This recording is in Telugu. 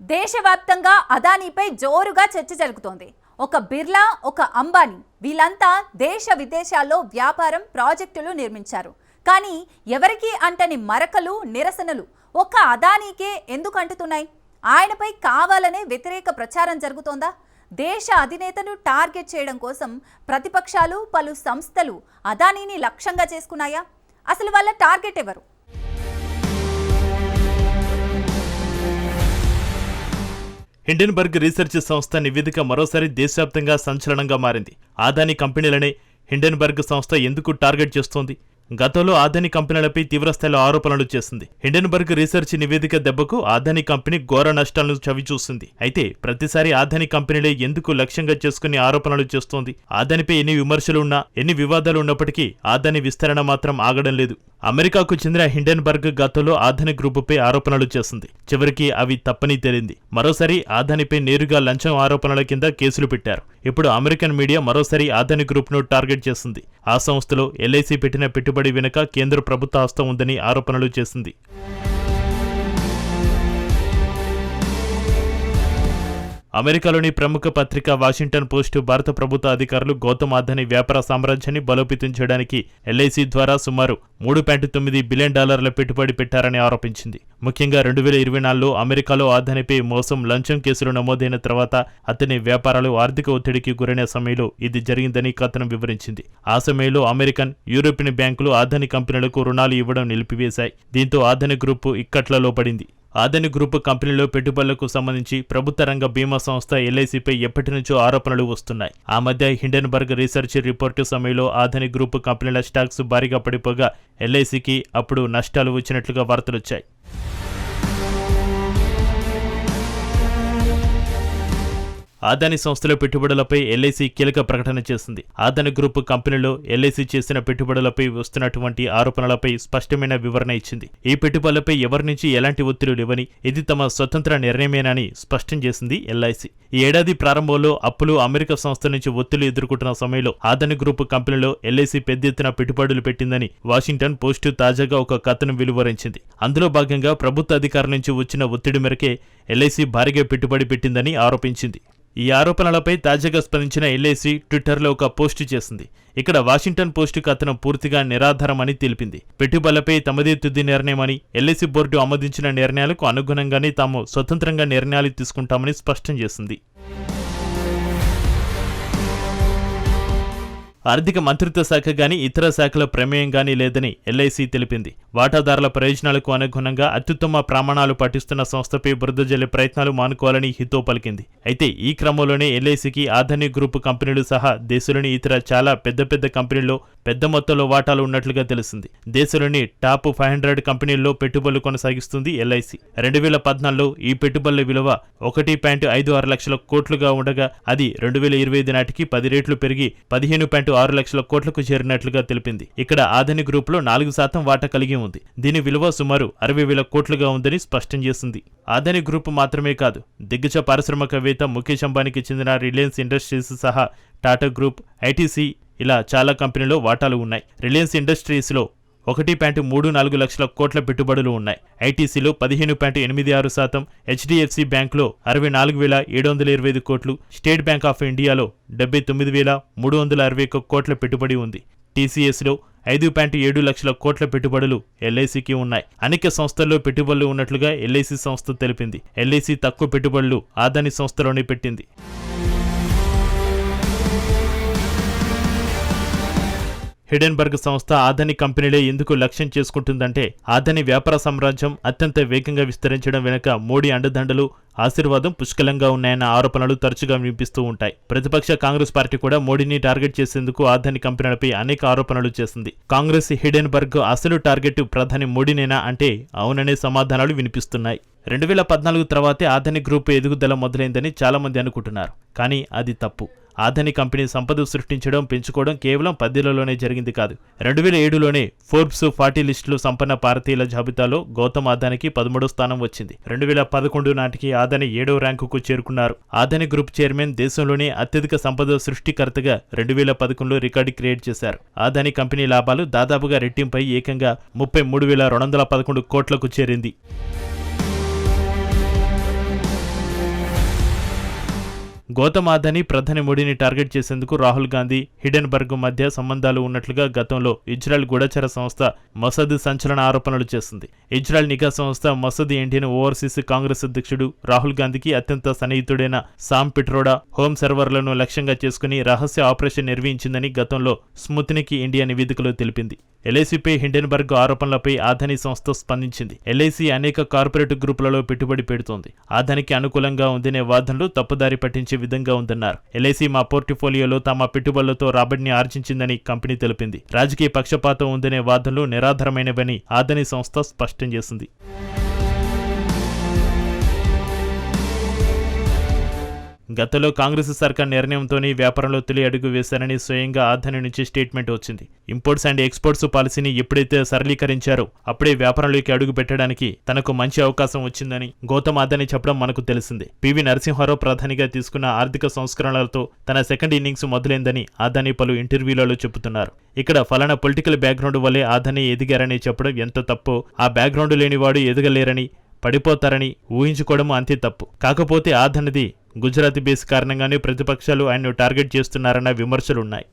దేశవ్యాప్తంగా అదానీపై జోరుగా చర్చ జరుగుతోంది. ఒక బిర్లా ఒక అంబానీ వీళ్ళంతా దేశ విదేశాల్లో వ్యాపారం ప్రాజెక్టులు నిర్మించారు. కానీ ఎవరికీ అంటని మరకలు నిరసనలు ఒక్క అదానీకే ఎందుకు అంటుతున్నాయి? ఆయనపై కావాలనే వ్యతిరేక ప్రచారం జరుగుతోందా? దేశ అధినేతను టార్గెట్ చేయడం కోసం ప్రతిపక్షాలు పలు సంస్థలు అదానీని లక్ష్యంగా చేసుకున్నాయా? అసలు వాళ్ళ టార్గెట్ ఎవరు? హిండెన్బర్గ్ రీసెర్చ్ సంస్థ నివేదిక మరోసారి దేశవ్యాప్తంగా సంచలనంగా మారింది. ఆదాని కంపెనీలనే హిండెన్బర్గ్ సంస్థ ఎందుకు టార్గెట్ చేస్తోంది? గతంలో ఆదాని కంపెనీలపై తీవ్రస్థాయిలో ఆరోపణలు చేసింది. హిండెన్బర్గ్ రీసెర్చ్ నివేదిక దెబ్బకు ఆదాని కంపెనీ ఘోర నష్టాలను చవిచూసింది. అయితే ప్రతిసారి ఆదాని కంపెనీలే ఎందుకు లక్ష్యంగా చేసుకుని ఆరోపణలు చేస్తోంది? ఆదానిపై ఎన్ని విమర్శలు ఉన్నా ఎన్ని వివాదాలు ఉన్నప్పటికీ ఆదాని విస్తరణ మాత్రం ఆగడం లేదు. అమెరికాకు చెందిన హిండెన్బర్గ్ గతంలో ఆదాని గ్రూపుపై ఆరోపణలు చేసింది. చివరికి అవి తప్పని తేలింది. మరోసారి ఆదానిపై నేరుగా లంచం ఆరోపణల కింద కేసులు పెట్టారు. ఇప్పుడు అమెరికన్ మీడియా మరోసారి ఆదాని గ్రూప్ను టార్గెట్ చేసింది. ఆ సంస్థలో ఎల్ఐసి పెట్టిన పెట్టుబడి వెనుక కేంద్ర ప్రభుత్వ హస్తం ఉందని ఆరోపణలు చేసింది. అమెరికాలోని ప్రముఖ పత్రిక వాషింగ్టన్ పోస్ట్ భారత ప్రభుత్వ అధికారులు గౌతమ్ అదాని వ్యాపార సామ్రాజ్యాన్ని బలోపేతం చేయడానికి ఎల్ఐసి ద్వారా సుమారు మూడు పాయింట్ తొమ్మిది బిలియన్ డాలర్ల పెట్టుబడి పెట్టారని ఆరోపించింది. ముఖ్యంగా రెండు వేల ఇరవై నాలుగులో అమెరికాలో అదానిపై మోసం లంచం కేసులు నమోదైన తర్వాత అతని వ్యాపారాలు ఆర్థిక ఒత్తిడికి గురైన సమయంలో ఇది జరిగిందని కథనం వివరించింది. ఆ సమయంలో అమెరికన్ యూరోపియన్ బ్యాంకులు ఆదాని కంపెనీలకు రుణాలు ఇవ్వడం నిలిపివేశాయి. దీంతో ఆదాని గ్రూపు ఇక్కట్లలో పడింది. ఆదాని గ్రూప్ కంపెనీలో పెట్టుబడులకు సంబంధించి ప్రభుత్వ రంగ బీమా సంస్థ ఎల్ఐసిపై ఎప్పటి నుంచో ఆరోపణలు వస్తున్నాయి. ఆ మధ్య హిండెన్బర్గ్ రీసెర్చ్ రిపోర్టు సమయంలో ఆదాని గ్రూప్ కంపెనీల స్టాక్స్ భారీగా పడిపోగా ఎల్ఐసికి అప్పుడు నష్టాలు వచ్చినట్లుగా వార్తలొచ్చాయి. ఆదాని సంస్థల పెట్టుబడులపై ఎల్ఐసి కీలక ప్రకటన చేసింది. ఆదాని గ్రూప్ కంపెనీలో ఎల్ఐసి చేసిన పెట్టుబడులపై వస్తున్నటువంటి ఆరోపణలపై స్పష్టమైన వివరణ ఇచ్చింది. ఈ పెట్టుబడులపై ఎవరి నుంచి ఎలాంటి ఒత్తిడి లేవని ఇది తమ స్వతంత్ర నిర్ణయమేనని స్పష్టం చేసింది ఎల్ఐసి. ఈ ఏడాది ప్రారంభంలో అప్పులు అమెరికా సంస్థ నుంచి ఒత్తిళ్ళు ఎదుర్కొంటున్న సమయంలో ఆదాని గ్రూప్ కంపెనీలో ఎల్ఐసి పెద్ద ఎత్తున పెట్టుబడులు పెట్టిందని వాషింగ్టన్ పోస్టు తాజాగా ఒక కథను వెలువరించింది. అందులో భాగంగా ప్రభుత్వ అధికారుల నుంచి వచ్చిన ఒత్తిడి మేరకే ఎల్ఐసి భారీగా పెట్టుబడి పెట్టిందని ఆరోపించింది. ఈ ఆరోపణలపై తాజాగా స్పందించిన ఎల్ఐసి ట్విట్టర్లో ఒక పోస్టు చేసింది. ఇక్కడ వాషింగ్టన్ పోస్టు కథనం పూర్తిగా నిరాధారమని తెలిపింది. పెట్టుబడులపై తమదే తుది నిర్ణయమని ఎల్ఐసి బోర్డు ఆమోదించిన నిర్ణయాలకు అనుగుణంగానే తాము స్వతంత్రంగా నిర్ణయాలు తీసుకుంటామని స్పష్టం చేసింది. ఆర్థిక మంత్రిత్వ శాఖ గాని ఇతర శాఖల ప్రమేయం గాని లేదని ఎల్ఐసి తెలిపింది. వాటాదారుల ప్రయోజనాలకు అనుగుణంగా అత్యుత్తమ ప్రమాణాలు పాటిస్తున్న సంస్థపై బురద జల్లే ప్రయత్నాలు మానుకోవాలని హితో పలికింది. అయితే ఈ క్రమంలోనే ఎల్ఐసికి ఆధని గ్రూప్ కంపెనీలు సహా దేశంలోని ఇతర చాలా పెద్ద పెద్ద కంపెనీల్లో పెద్ద మొత్తంలో వాటాలు ఉన్నట్లుగా తెలిసింది దేశంలోని టాప్ ఫైవ్ హండ్రెడ్ కంపెనీల్లో పెట్టుబడులు కొనసాగిస్తుంది ఎల్ఐసి రెండు వేల పద్నాలుగులో ఈ పెట్టుబడుల విలువ ఒకటి పాయింట్ ఐదు ఆరు లక్షల కోట్లుగా ఉండగా అది రెండు వేల ఇరవై ఐదు నాటికి పది రేట్లు పెరిగి పదిహేను పాయింట్ ఆరు లక్షల కోట్లకు చేరినట్లుగా తెలిపింది. ఇక్కడ ఆధని గ్రూప్లో నాలుగు శాతం వాటా కలిగి ఉంది. దీని విలువ సుమారు అరవై వేల కోట్లుగా ఉందని స్పష్టం చేసింది. ఆదని గ్రూప్ మాత్రమే కాదు దిగ్గజ పారిశ్రామికవేత్త ముఖేష్ అంబానీకి చెందిన రిలయన్స్ ఇండస్ట్రీస్ సహా టాటా గ్రూప్ ఐటీసీ ఇలా చాలా కంపెనీలో వాటాలు ఉన్నాయి. రిలయన్స్ ఇండస్ట్రీస్లో ఒకటి పాయింట్ మూడు నాలుగు లక్షల కోట్ల పెట్టుబడులు ఉన్నాయి. ఐటీసీలో పదిహేను పాయింట్ ఎనిమిది ఆరు శాతం హెచ్డిఎఫ్సి బ్యాంకులో అరవై నాలుగు వేల ఏడు వందల ఇరవై ఐదు కోట్లు స్టేట్ బ్యాంక్ ఆఫ్ ఇండియాలో డెబ్బై తొమ్మిది వేల మూడు వందల అరవై ఒక్క కోట్ల పెట్టుబడి ఉంది. టీసీఎస్లో ఐదు పాయింట్ ఏడు లక్షల కోట్ల పెట్టుబడులు ఎల్ఐసికి ఉన్నాయి. అనేక సంస్థల్లో పెట్టుబడులు ఉన్నట్లుగా ఎల్ఐసి సంస్థ తెలిపింది. ఎల్ఐసి తక్కువ పెట్టుబడులు ఆదాని సంస్థలోనే పెట్టింది. హిడెన్బర్గ్ సంస్థ ఆదాని కంపెనీలే ఎందుకు లక్ష్యం చేసుకుంటుందంటే ఆధని వ్యాపార సామ్రాజ్యం అత్యంత వేగంగా విస్తరించడం వెనుక మోడీ అండదండలు ఆశీర్వాదం పుష్కలంగా ఉన్నాయన్న ఆరోపణలు తరచుగా వినిపిస్తూ ఉంటాయి. ప్రతిపక్ష కాంగ్రెస్ పార్టీ కూడా మోడీని టార్గెట్ చేసేందుకు ఆదాని కంపెనీలపై అనేక ఆరోపణలు చేసింది. కాంగ్రెస్ హిడెన్బర్గ్ అసలు టార్గెట్ ప్రధాని మోడీనేనా అంటే అవుననే సమాధానాలు వినిపిస్తున్నాయి. రెండు వేల పద్నాలుగు తర్వాతే ఆదాని గ్రూప్ ఎదుగుదల మొదలైందని చాలా మంది అనుకుంటున్నారు. కానీ అది తప్పు. ఆధని కంపెనీ సంపద సృష్టించడం పెంచుకోవడం కేవలం పద్దెలలోనే జరిగింది కాదు. రెండు వేల ఏడులోనే ఫోర్బ్స్ ఫార్టీ లిస్టులో సంపన్న భారతీయుల జాబితాలో గౌతమ్ ఆదానికి పదమూడో స్థానం వచ్చింది. రెండు వేల పదకొండు నాటికి ఆదాని ఏడో ర్యాంకుకు చేరుకున్నారు. ఆదాని గ్రూప్ చైర్మన్ దేశంలోనే అత్యధిక సంపద సృష్టికర్తగా రెండు వేల పదకొండులో రికార్డు క్రియేట్ చేశారు. ఆదాని కంపెనీ లాభాలు దాదాపుగా రెట్టింపై ఏకంగా ముప్పై మూడు వేల రెండు వందల పదకొండు కోట్లకు చేరింది. గౌతమ్ అదానీ ప్రధాని మోడీని టార్గెట్ చేసేందుకు రాహుల్ గాంధీ హిడెన్బర్గ్ మధ్య సంబంధాలు ఉన్నట్లుగా గతంలో ఇజ్రాయెల్ గూఢచర సంస్థ మసద్ సంచలన ఆరోపణలు చేసింది. ఇజ్రాయెల్ నిఘా సంస్థ మసద్ ఇండియన్ ఓవర్సీస్ కాంగ్రెస్ అధ్యక్షుడు రాహుల్ గాంధీకి అత్యంత సన్నిహితుడైన సామ్ పిట్రోడా హోమ్ సర్వర్లను లక్ష్యంగా చేసుకుని రహస్య ఆపరేషన్ నిర్వహించిందని గతంలో స్మృతినికి ఇండియా నివేదికలో తెలిపింది. ఎల్ఐసిపై హిండెన్బర్గ్ ఆరోపణలపై ఆదాని సంస్థ స్పందించింది. ఎల్ఐసి అనేక కార్పొరేట్ గ్రూపులలో పెట్టుబడి పెడుతోంది. ఆధనికి అనుకూలంగా ఉందనే వాదనలు తప్పుదారి పట్టించి విధంగా ఉందన్నారు. ఎల్ఐసి మా పోర్టిఫోలియోలో తమ పెట్టుబడులతో రాబడిని ఆర్జించిందని కంపెనీ తెలిపింది. రాజకీయ పక్షపాతం ఉందనే వాదనలు నిరాధారమైనవని ఆదని సంస్థ స్పష్టం చేసింది. గతంలో కాంగ్రెస్ సర్కార్ నిర్ణయంతోనే వ్యాపారంలో తొలి అడుగు వేశారని స్వయంగా ఆదాని నుంచి స్టేట్మెంట్ వచ్చింది. ఇంపోర్ట్స్ అండ్ ఎక్స్పోర్ట్స్ పాలసీని ఎప్పుడైతే సరళీకరించారో అప్పుడే వ్యాపారంలోకి అడుగు పెట్టడానికి తనకు మంచి అవకాశం వచ్చిందని గౌతమ్ అదాని చెప్పడం మనకు తెలిసిందే. పివి నరసింహారావు ప్రధానిగా తీసుకున్న ఆర్థిక సంస్కరణలతో తన సెకండ్ ఇన్నింగ్స్ మొదలైందని ఆదాని పలు ఇంటర్వ్యూలలో చెబుతున్నారు. ఇక్కడ ఫలానా పొలిటికల్ బ్యాక్గ్రౌండ్ వల్లే ఆదాని ఎదిగారని చెప్పడం ఎంత తప్పో ఆ బ్యాక్గ్రౌండ్ లేనివాడు ఎదగలేరని పడిపోతారని ఊహించుకోవడం అంతే తప్పు. కాకపోతే ఆధనది గుజరాతీ బేస్ కారణంగానే ప్రతిపక్షాలు ఆయన్ను టార్గెట్ చేస్తున్నారన్న విమర్శలున్నాయి.